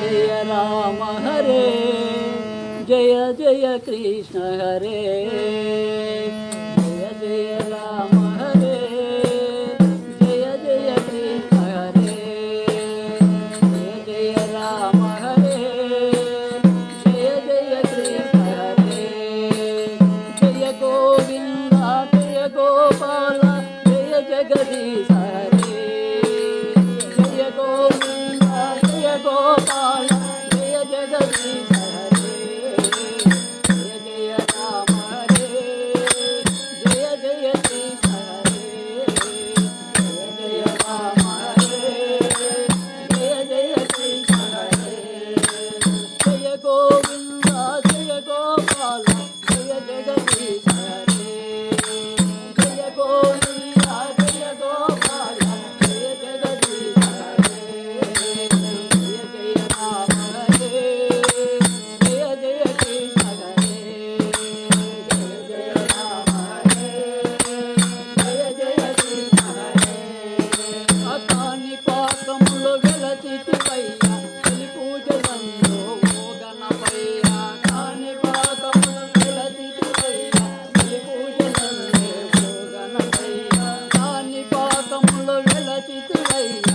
Jaya Rama Hare Jaya Jaya Krishna Hare. 最美的。